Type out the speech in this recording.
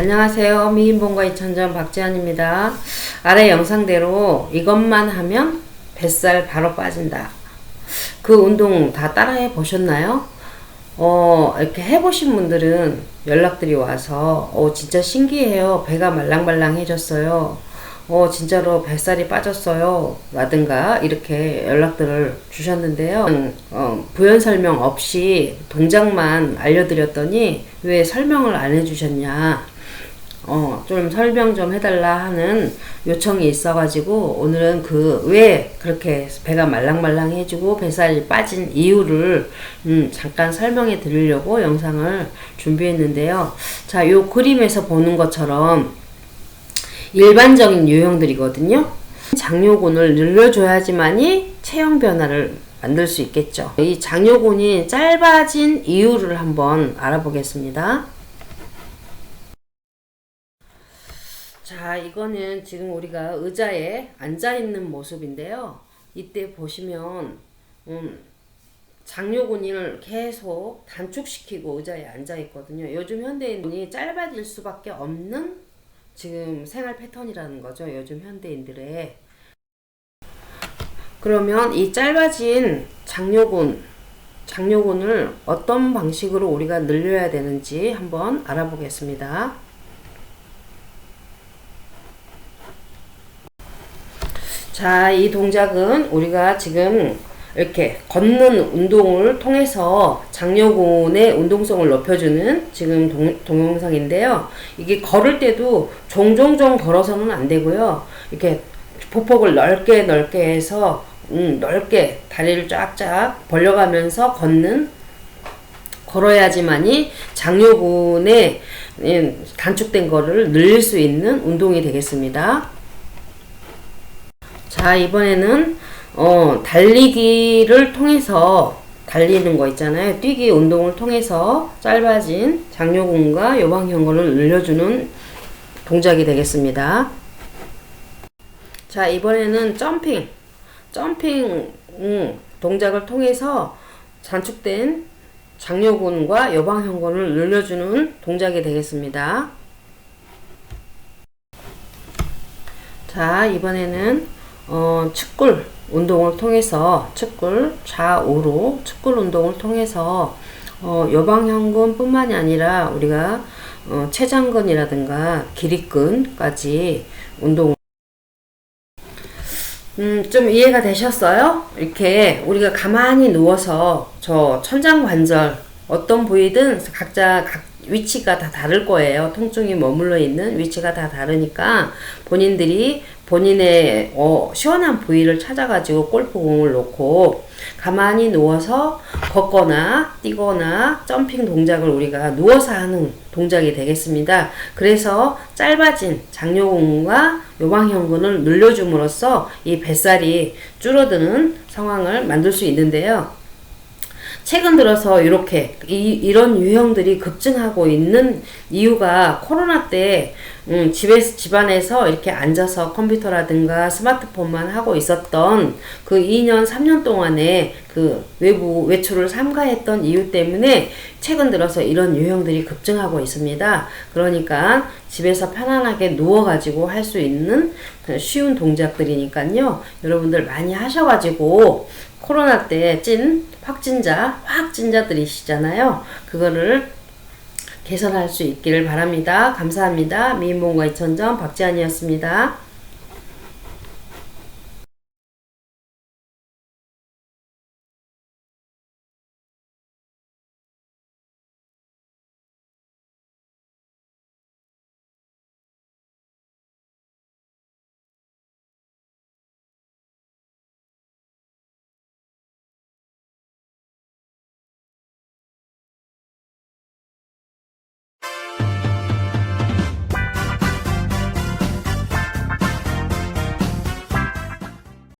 안녕하세요. 미인본과 이천전 박지현입니다. 아래 영상대로 이것만 하면 뱃살 바로 빠진다. 그 운동 다 따라해 보셨나요? 어, 이렇게 해보신 분들은 연락들이 와서, 어, 진짜 신기해요. 배가 말랑말랑해졌어요. 어, 진짜로 뱃살이 빠졌어요. 라든가, 이렇게 연락들을 주셨는데요. 음, 어, 부연 설명 없이 동작만 알려드렸더니 왜 설명을 안 해주셨냐. 어, 좀 설명 좀 해달라 하는 요청이 있어가지고 오늘은 그 왜 그렇게 배가 말랑말랑해지고 뱃살이 빠진 이유를 음, 잠깐 설명해 드리려고 영상을 준비했는데요. 자, 요 그림에서 보는 것처럼 일반적인 유형들이거든요. 장요근을 늘려줘야지만이 체형 변화를 만들 수 있겠죠. 이 장요근이 짧아진 이유를 한번 알아보겠습니다. 자, 이거는 지금 우리가 의자에 앉아 있는 모습인데요. 이때 보시면 음, 장요근을 계속 단축시키고 의자에 앉아 있거든요. 요즘 현대인이 짧아질 수밖에 없는 지금 생활 패턴이라는 거죠. 요즘 현대인들의. 그러면 이 짧아진 장요근, 장요근을 어떤 방식으로 우리가 늘려야 되는지 한번 알아보겠습니다. 자, 이 동작은 우리가 지금 이렇게 걷는 운동을 통해서 장요근의 운동성을 높여주는 지금 동, 동영상인데요. 이게 걸을 때도 종종종 걸어서는 안 되고요. 이렇게 보폭을 넓게 넓게 해서 음, 넓게 다리를 쫙쫙 벌려가면서 걷는 걸어야지만이 장요근의 음, 단축된 거를 늘릴 수 있는 운동이 되겠습니다. 자, 이번에는 어, 달리기를 통해서 달리는 거 있잖아요. 뛰기 운동을 통해서 짧아진 장요근과 요방형근을 늘려주는 동작이 되겠습니다. 자, 이번에는 점핑. 점핑 음, 동작을 통해서 단축된 장요근과 요방형근을 늘려주는 동작이 되겠습니다. 자, 이번에는 어, 측굴 운동을 통해서 측굴 좌우로 측굴 운동을 통해서 어, 요방형근뿐만이 아니라 우리가 어, 췌장근이라든가 기립근까지 운동 음, 좀 이해가 되셨어요? 이렇게 우리가 가만히 누워서 저 천장관절 어떤 부위든 각자 각 위치가 다 다를 거예요. 통증이 머물러 있는 위치가 다 다르니까 본인들이 본인의 어, 시원한 부위를 찾아가지고 골프공을 놓고 가만히 누워서 걷거나 뛰거나 점핑 동작을 우리가 누워서 하는 동작이 되겠습니다. 그래서 짧아진 장요근과 요방형근을 늘려줌으로써 이 뱃살이 줄어드는 상황을 만들 수 있는데요. 최근 들어서 이렇게 이, 이런 유형들이 급증하고 있는 이유가 코로나 때 음, 집에서 집안에서 이렇게 앉아서 컴퓨터라든가 스마트폰만 하고 있었던 그 2년 3년 동안에 그 외부 외출을 삼가했던 이유 때문에 최근 들어서 이런 유형들이 급증하고 있습니다. 그러니까 집에서 편안하게 누워 가지고 할 수 있는 그 쉬운 동작들이니까요. 여러분들 많이 하셔 가지고 코로나 때 찐 확진자, 확진자들이시잖아요. 그거를 개선할 수 있기를 바랍니다. 감사합니다. 미인봉과 이천점 박지안이었습니다.